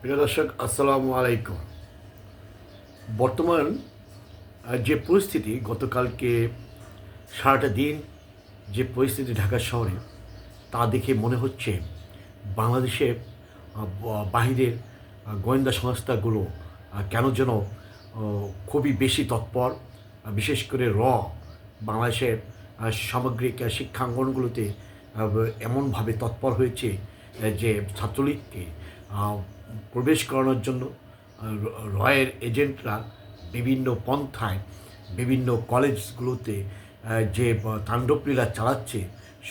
প্রিয় দর্শক আসসালামু আলাইকুম। বর্তমান যে পরিস্থিতি গতকালকে সারাটা দিন যে পরিস্থিতি ঢাকা শহরে তা দেখে মনে হচ্ছে বাংলাদেশের আহ, বা- বাহিরের গোয়েন্দা সংস্থাগুলো কেন যেন খুবই বেশি তৎপর বিশেষ করে র বাংলাদেশের সামগ্রিক শিক্ষাঙ্গনগুলোতে এমনভাবে তৎপর হয়েছে যে ছাত্রলীগকে প্রবেশ করানোর জন্য রয়ের এজেন্টরা বিভিন্ন পন্থায় বিভিন্ন কলেজগুলোতে যে তাণ্ডবলীলা চালাচ্ছে,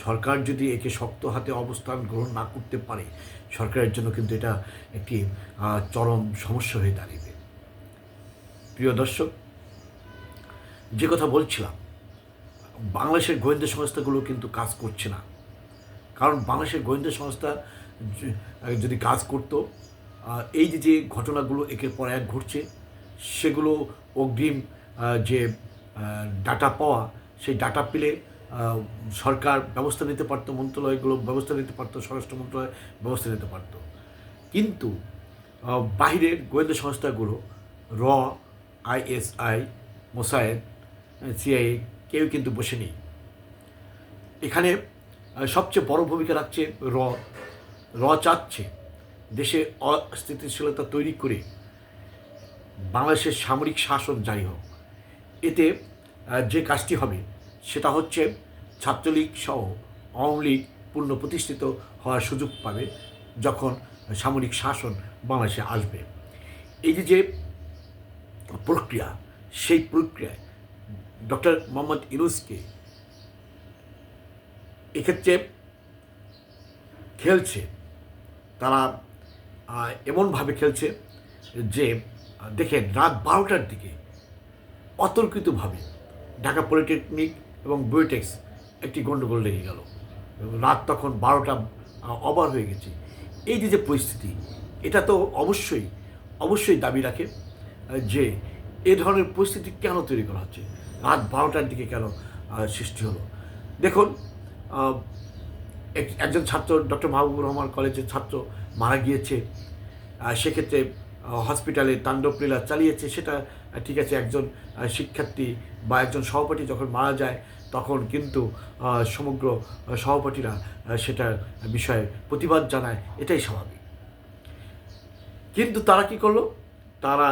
সরকার যদি একে শক্ত হাতে অবস্থান গ্রহণ না করতে পারে, সরকারের জন্য কিন্তু এটা একটি চরম সমস্যা হয়ে দাঁড়িয়ে প্রিয় দর্শক, যে কথা বলছিলাম, বাংলাদেশের গোয়েন্দা সংস্থাগুলো কিন্তু কাজ করছে না। কারণ বাংলাদেশের গোয়েন্দা সংস্থা যদি কাজ করত এই যে যে ঘটনাগুলো একের পর এক ঘটছে, সেগুলো অগ্রিম যে ডাটা পাওয়া, সেই ডাটা পেলে সরকার ব্যবস্থা নিতে পারতো, মন্ত্রণালয়গুলো ব্যবস্থা নিতে পারতো, স্বরাষ্ট্র মন্ত্রণালয় ব্যবস্থা নিতে পারতো। কিন্তু বাহিরের গোয়েন্দা সংস্থাগুলো, র আইএসআই মোসায়েদ সিআইএ, কেউ কিন্তু বসে নেই। এখানে সবচেয়ে বড় ভূমিকা রাখছে র। র চাচ্ছে দেশে অস্থিতিশীলতা তৈরি করে বাংলাদেশের সামরিক শাসন জারি হোক, এতে যে কাজটি হবে, সেটা হচ্ছে ছাত্রলীগ সহ আওয়ামী লীগ পূর্ণ প্রতিষ্ঠিত হওয়ার সুযোগ পাবে যখন সামরিক শাসন বাংলাদেশে আসবে। এই যে যে প্রক্রিয়া, সেই প্রক্রিয়ায় ডক্টর মোহাম্মদ ইউনুসকে এক্ষেত্রে খেলছে তারা এমনভাবে খেলছে যে দেখেন, রাত বারোটার দিকে অতর্কিতভাবে ঢাকা পলিটেকনিক এবং বুয়েটেক্স একটি গণ্ডগোল লেগে গেল। রাত তখন বারোটা অবার হয়ে গেছে। এই যে যে পরিস্থিতি, এটা তো অবশ্যই অবশ্যই দাবি রাখে যে এ ধরনের পরিস্থিতি কেন তৈরি করা হচ্ছে? রাত বারোটার দিকে কেন সৃষ্টি হলো? দেখুন একজন ছাত্র, ডক্টর মাহবুবুর রহমান কলেজের ছাত্র মারা গিয়েছে। সেক্ষেত্রে হসপিটালে তাণ্ডবলীলা চালিয়েছে। সেটা ঠিক আছে, একজন শিক্ষার্থী বা একজন সহপাঠী যখন মারা যায়, তখন কিন্তু সমগ্র সহপাঠীরা সেটার বিষয়ে প্রতিবাদ জানায়। এটাই স্বাভাবিক। কিন্তু তারা কি করল? তারা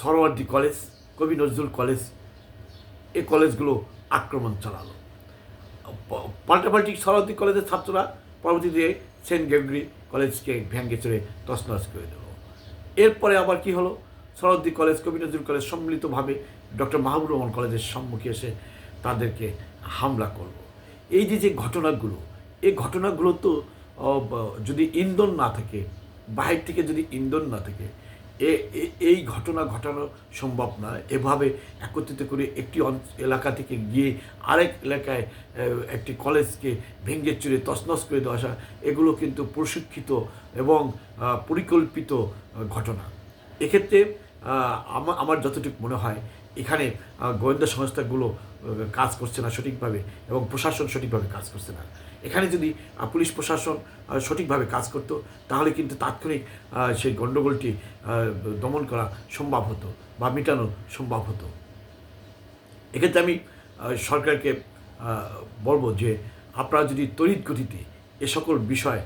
সরোয়ার্দি কলেজ, কবি নজরুল কলেজ, এ কলেজগুলো আক্রমণ চালালো। পাল্টাপাল্টি সরস্বতী কলেজের ছাত্ররা পরবর্তীতে সেন্ট গ্রেগরি কলেজকে ভ্যাঙ্গে চড়ে তছনছ করে দিল এরপরে আবার কি হলো? সরস্বতী কলেজ কবি নজরুল কলেজ সম্মিলিতভাবে ডক্টর মাহবুব রহমান কলেজের সম্মুখে এসে তাদেরকে হামলা করল। এই যে যে ঘটনাগুলো, এই ঘটনাগুলো তো যদি ইন্ধন না থাকে, বাহির থেকে যদি ইন্ধন না থাকে এই ঘটনা ঘটানো সম্ভব না। এভাবে একত্রিত করে একটি এলাকা থেকে গিয়ে আরেক এলাকায় একটি কলেজকে ভেঙে চুরে তছনছ করে দেওয়া এগুলো কিন্তু প্রশিক্ষিত এবং পরিকল্পিত ঘটনা। এক্ষেত্রে আমার যতটুকু মনে হয়, এখানে গোয়েন্দা সংস্থাগুলো কাজ করছে না সঠিকভাবে এবং প্রশাসন সঠিকভাবে কাজ করছে না। এখানে যদি পুলিশ প্রশাসন সঠিকভাবে কাজ করতো, তাহলে কিন্তু তাৎক্ষণিক সেই গণ্ডগোলটি দমন করা সম্ভব হতো বা মেটানো সম্ভব হতো। এক্ষেত্রে আমি সরকারকে বলব যে আপনারা যদি তড়িৎ গতিতে এ সকল বিষয়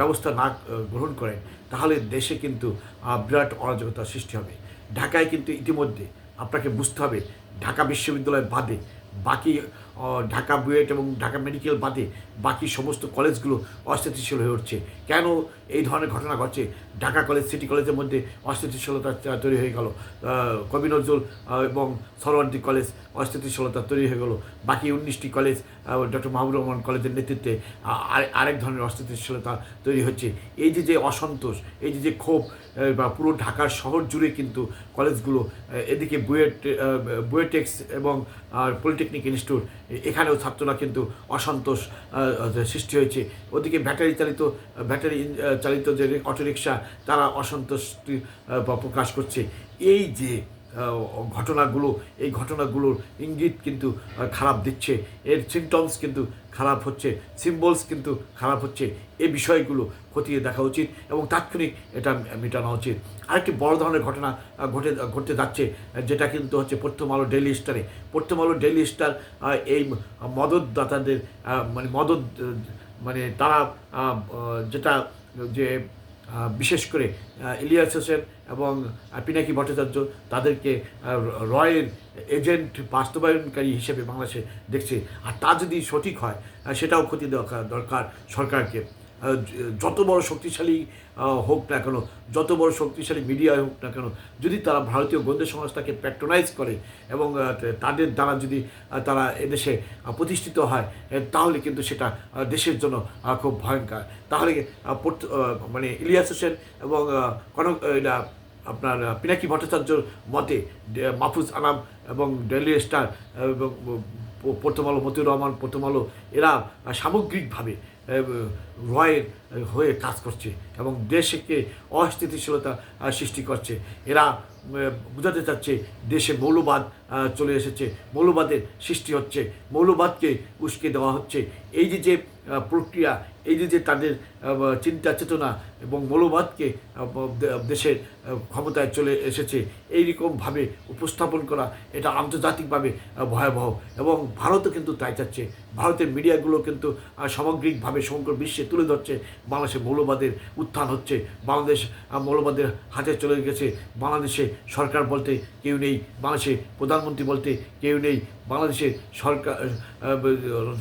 ব্যবস্থা না গ্রহণ করেন, তাহলে দেশে কিন্তু বিরাট অরাজকতার সৃষ্টি হবে। ঢাকায় কিন্তু ইতিমধ্যে আপনাকে বুঝতে হবে, ঢাকা বিশ্ববিদ্যালয় বাদে বাকি ঢাকা বুয়েট এবং ঢাকা মেডিকেল বাদে বাকি সমস্ত কলেজগুলো অস্থিতিশীল হয়ে উঠছে। কেন এই ধরনের ঘটনা ঘটছে? ঢাকা কলেজ, সিটি কলেজের মধ্যে অস্থিতিশীলতা তৈরি হয়ে গেল। কবি নজরুল এবং সরওয়ার্দী কলেজ অস্থিতিশীলতা তৈরি হয়ে গেল। বাকি উনিশটি কলেজ ডক্টর মাহবুর রহমান কলেজের নেতৃত্বে আর, আরেক ধরনের অস্থিতিশীলতা তৈরি হচ্ছে। এই যে যে অসন্তোষ, এই যে যে ক্ষোভ বা পুরো ঢাকার শহর জুড়ে কিন্তু কলেজগুলো এদিকে বুয়েট বুয়েটেক্স এবং পলিটেকনিক ইনস্টিটিউট এখানেও ছাত্ররা কিন্তু অসন্তোষ সৃষ্টি হয়েছে। ওদিকে ব্যাটারি চালিত ব্যাটারি চালিত যে অটোরিকশা, তারা অসন্তোষ প্রকাশ করছে। এই যে ঘটনাগুলো, এই ঘটনাগুলোর ইঙ্গিত কিন্তু খারাপ দিচ্ছে। এর সিমটমস কিন্তু খারাপ হচ্ছে সিম্বলস কিন্তু খারাপ হচ্ছে। এই বিষয়গুলো খতিয়ে দেখা উচিত এবং তাৎক্ষণিক এটা মেটানো উচিত। আরেকটি বড় ধরনের ঘটনা ঘটে, ঘটতে যাচ্ছে, যেটা কিন্তু হচ্ছে প্রথম আলো ডেইলি স্টারে প্রথম আলো ডেইলি স্টার এই মদতদাতাদের মানে মদত মানে তারা যেটা যে বিশেষ করে ইলিয়াস হোসেন এবং পিনাকি ভট্টাচার্য তাদেরকে রয়ের এজেন্ট বাস্তবায়নকারী হিসেবে বাংলাদেশে দেখছে। আর তা যদি সঠিক হয় সেটাও ক্ষতি দরকার দরকার সরকারকে। যত বড় শক্তিশালী হোক না কেন, যত বড় শক্তিশালী মিডিয়া হোক না কেন, যদি তারা ভারতীয় গোয়েন্দা সংস্থাকে প্যাট্রোনাইজ করে এবং তাদের দ্বারা যদি তারা এদেশে প্রতিষ্ঠিত হয় তাহলে কিন্তু সেটা দেশের জন্য খুব ভয়ঙ্কর। তাহলে মানে ইলিয়াস হোসেন এবং কনক এটা আপনার পিনাকি ভট্টাচার্যর মতে মাহফুজ আনাম এবং ডেলি স্টার এবং প্রথম আলো মতিউর রহমান, প্রথম আলো, এরা সামগ্রিকভাবে রয়ের হয়ে কাজ করছে এবং দেশকে অস্থিতিশীলতা সৃষ্টি করছে। এরা বোঝাতে চাচ্ছে দেশে মৌলবাদ চলে এসেছে। মৌলবাদের সৃষ্টি হচ্ছে। মৌলবাদকে উস্কে দেওয়া হচ্ছে। এই যে যে প্রক্রিয়া, এই যে তাদের চিন্তা, চেতনা এবং মৌলবাদকে দেশের ক্ষমতায় চলে এসেছে, এইরকমভাবে উপস্থাপন করা, এটা আন্তর্জাতিকভাবে ভয়াবহ। এবং ভারতও কিন্তু তাই চাচ্ছে। ভারতের মিডিয়াগুলো কিন্তু সামগ্রিকভাবে সমগ্র বিশ্বে তুলে ধরছে। বাংলাদেশে মৌলবাদের উত্থান হচ্ছে, বাংলাদেশ মৌলবাদের হাতে চলে গেছে। বাংলাদেশে সরকার বলতে কেউ নেই, বাংলাদেশে প্রধানমন্ত্রী বলতে কেউ নেই। বাংলাদেশে সরকার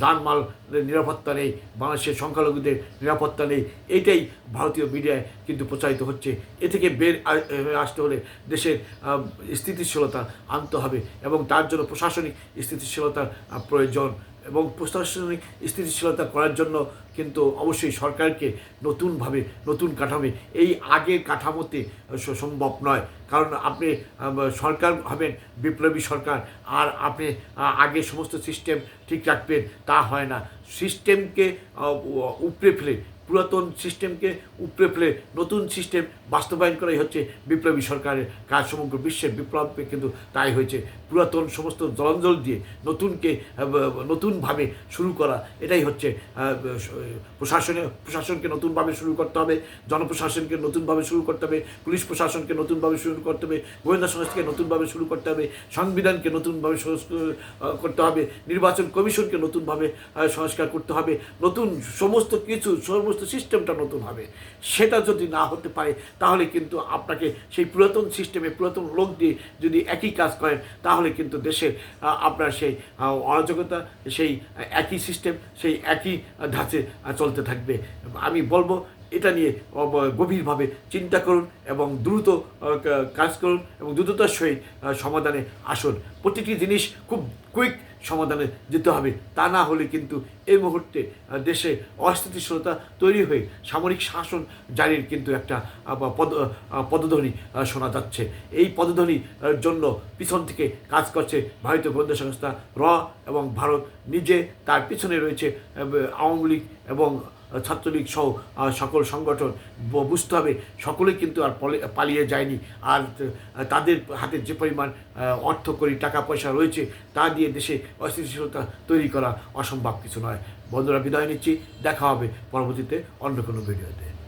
যানমালের নিরাপত্তা নেই বাংলাদেশের সংখ্যালঘুদের নিরাপত্তা নেই। এটাই ভারতীয় মিডিয়ায় কিন্তু প্রচারিত হচ্ছে। এ থেকে বের আসতে হলে দেশের স্থিতিশীলতা আনতে হবে এবং তার জন্য প্রশাসনিক স্থিতিশীলতার প্রয়োজন। এবং প্রশাসনিক স্থিতিশীলতা করার জন্য কিন্তু অবশ্যই সরকারকে নতুনভাবে, নতুন কাঠামো, এই আগের কাঠামোতে সম্ভব নয়। কারণ আপনি সরকার হবেন, বিপ্লবী সরকার, আর আপনি আগে সমস্ত সিস্টেম ঠিক রাখবেন, তা হয় না। সিস্টেমকে উপড়ে ফেলে, পুরাতন সিস্টেমকে উপড়ে ফেলে, নতুন সিস্টেম বাস্তবায়ন করাই হচ্ছে বিপ্লবী সরকারের কাজ। সমগ্র বিশ্বের বিপ্লবে কিন্তু তাই হয়েছে। পুরাতন সমস্ত জলাঞ্জল দিয়ে নতুনকে নতুনভাবে শুরু করা, এটাই হচ্ছে প্রশাসনে, প্রশাসনকে নতুনভাবে শুরু করতে হবে, জনপ্রশাসনকে নতুনভাবে শুরু করতে হবে, পুলিশ প্রশাসনকে নতুনভাবে শুরু করতে হবে, গোয়েন্দা সংস্থাকে নতুনভাবে শুরু করতে হবে, সংবিধানকে নতুনভাবে করতে হবে, নির্বাচন কমিশনকে নতুনভাবে সংস্কার করতে হবে, নতুন সমস্ত কিছু, সমস্ত সিস্টেমটা নতুন হবে। সেটা যদি না হতে পারে, তাহলে কিন্তু আপনাকে সেই পুরাতন সিস্টেমে পুরাতন লোক দিয়ে যদি একই কাজ করেন, তাহলে কিন্তু দেশের আপনার সেই অরাজকতা, সেই একই সিস্টেম সেই একই ধাঁচে চলতে থাকবে। আমি বলব, এটা নিয়ে গভীরভাবে চিন্তা করুন এবং দ্রুত কাজ করুন এবং দ্রুততার সহিত সমাধানে আসুন। প্রতিটি জিনিস খুব কুইক সমাধানে যেতে হবে। তা না হলে কিন্তু এই মুহূর্তে দেশে অস্থিতিশীলতা তৈরি হয়ে সামরিক শাসন জারির কিন্তু একটা পদ পদধ্বনি শোনা যাচ্ছে। এই পদধ্বনির জন্য পিছন থেকে কাজ করছে ভারতীয় গোয়েন্দা সংস্থা র এবং ভারত নিজে। তার পিছনে রয়েছে আওয়ামী লীগ এবং ছাত্রলীগ সহ সকল সংগঠন বুঝতে হবে। সকলে কিন্তু আর পলে- পালিয়ে যায়নি। আর তাদের হাতে যে পরিমাণ অর্থ করি, টাকা পয়সা রয়েছে, তা দিয়ে দেশে অস্থিতিশীলতা তৈরি করা অসম্ভব কিছু নয়। বন্ধুরা, বিদায় নিচ্ছি। দেখা হবে পরবর্তীতে অন্য কোনো ভিডিওতে।